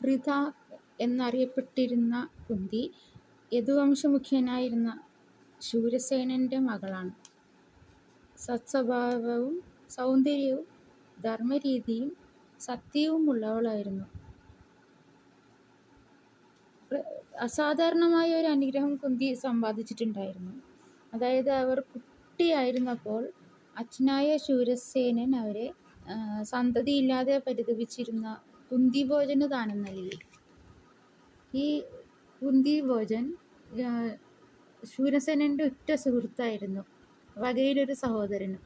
വൃത എന്നറിയപ്പെട്ടിരുന്ന കുന്തി യദുവംശമുഖ്യനായിരുന്ന ശൂരസേനന്റെ മകളാണ്. സത്സ്വഭാവവും സൗന്ദര്യവും ധർമ്മരീതിയും സത്യവുമുള്ളവളായിരുന്നു. അസാധാരണമായ ഒരു അനുഗ്രഹം കുന്തി സമ്പാദിച്ചിട്ടുണ്ടായിരുന്നു. അതായത് അവർ കുട്ടിയായിരുന്നപ്പോൾ അച്ഛനായ ശൂരസേനൻ അവരെ സന്തതിയില്ലാതെ പരിതപിച്ചിരുന്ന കുന്തിഭോജന് ദാനം നൽകി. ഈ കുന്തി ഭോജൻ ശൂരസേനന്റെ ഉറ്റ സുഹൃത്തായിരുന്നു. വകയിലൊരു സഹോദരനും.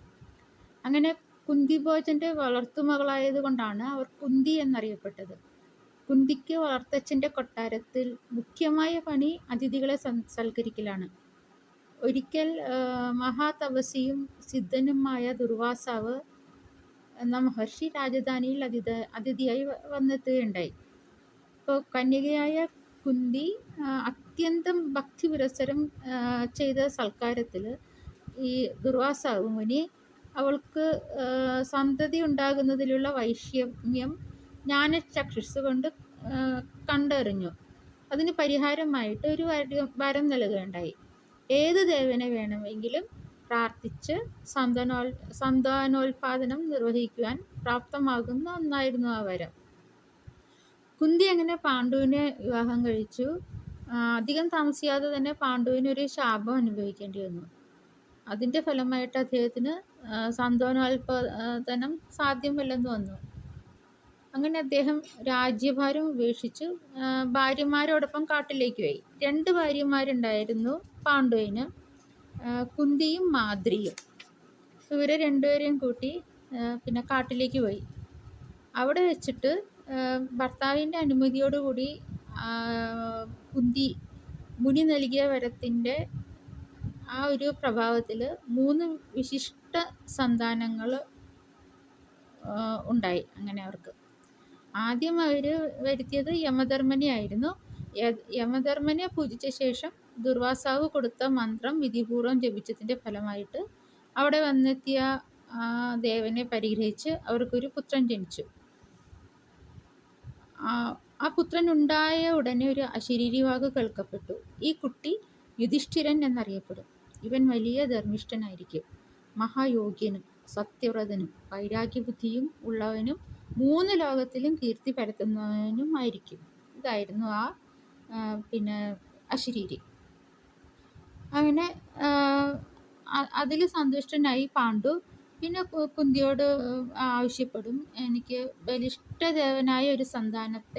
അങ്ങനെ കുന്തി കുന്തിഭോജന്റെ വളർത്തുമകളായതുകൊണ്ടാണ് അവർ കുന്തി എന്നറിയപ്പെട്ടത്. കുന്തിക്ക് വളർത്തച്ഛന്റെ കൊട്ടാരത്തിൽ മുഖ്യമായ പണി അതിഥികളെ സൽക്കരിക്കലാണ്. ഒരിക്കൽ മഹാതപസിയും സിദ്ധനുമായ ദുർവാസാവ് എന്ന മഹർഷി രാജധാനിയിൽ അതിഥ അതിഥിയായി വന്നെത്തുകയുണ്ടായി. അപ്പോൾ കന്യകയായ കുന്തി അത്യന്തം ഭക്തി പുരസരം ചെയ്ത സൽക്കാരത്തിൽ ഈ ദുർവാസാവ് മുനി അവൾക്ക് സന്തതി ഉണ്ടാകുന്നതിലുള്ള വൈഷമ്യം ജ്ഞാനചക്ഷുസ്സുകൊണ്ട് കണ്ടറിഞ്ഞു. അതിന് പരിഹാരമായിട്ട് ഒരു വരം നൽകുകയുണ്ടായി. ഏത് ദേവനെ വേണമെങ്കിലും പ്രാർത്ഥിച്ച് സന്താനോൽപാദനം നിർവഹിക്കുവാൻ പ്രാപ്തമാകുന്ന ഒന്നായിരുന്നു ആ വരം. കുന്തി അങ്ങനെ പാണ്ഡുവിനെ വിവാഹം കഴിച്ചു. അധികം താമസിയാതെ തന്നെ പാണ്ഡുവിന് ഒരു ശാപം അനുഭവിക്കേണ്ടി വന്നു. അതിന്റെ ഫലമായിട്ട് അദ്ദേഹത്തിന് സന്താനോൽപാദനം സാധ്യമല്ലെന്ന് വന്നു. അങ്ങനെ അദ്ദേഹം രാജ്യഭാരം ഉപേക്ഷിച്ച് ഭാര്യമാരോടൊപ്പം കാട്ടിലേക്ക് പോയി. രണ്ട് ഭാര്യമാരുണ്ടായിരുന്നു പാണ്ഡുവിന്. കുന്തിയും മാദ്രിയും. ഇവരെ രണ്ടുപേരെയും കൂട്ടി പിന്നെ കാട്ടിലേക്ക് പോയി. അവിടെ വെച്ചിട്ട് ഭർത്താവിന്റെ അനുമതിയോടുകൂടി കുന്തി മുനി നൽകിയ വരത്തിന്റെ ആ ഒരു പ്രഭാവത്തിൽ മൂന്ന് വിശിഷ്ട സന്താനങ്ങൾ ഉണ്ടായി അങ്ങനെ അവർക്ക്. ആദ്യം അവർ വരുത്തിയത് യമധർമ്മനെ ആയിരുന്നു യമധർമ്മനെ പൂജിച്ച ശേഷം ദുർവാസാവ് കൊടുത്ത മന്ത്രം വിധിപൂർവം ജപിച്ചതിന്റെ ഫലമായിട്ട് അവിടെ വന്നെത്തിയ ദേവനെ പരിഗ്രഹിച്ച് അവർക്കൊരു പുത്രൻ ജനിച്ചു. ആ പുത്രൻ ഉണ്ടായ ഉടനെ ഒരു അശരീരി അശരീരിവാക്ക് കേൾക്കപ്പെട്ടു. ഈ കുട്ടി യുധിഷ്ഠിരൻ എന്നറിയപ്പെടും. ഇവൻ വലിയ ധർമ്മിഷ്ഠനായിരിക്കും. മഹായോഗ്യനും സത്യവ്രതനും വൈരാഗ്യബുദ്ധിയും ഉള്ളവനും മൂന്ന് ലോകത്തിലും കീർത്തി പരത്തുന്നവനും ആയിരിക്കും. ഇതായിരുന്നു ആ പിന്നെ അശരീരി. അങ്ങനെ അതിൽ സന്തുഷ്ടനായി പാണ്ഡു. പിന്നെ കുന്തിയോട് ആവശ്യപ്പെടും എനിക്ക് ബലിഷ്ഠദേവനായ ഒരു സന്താനത്തെ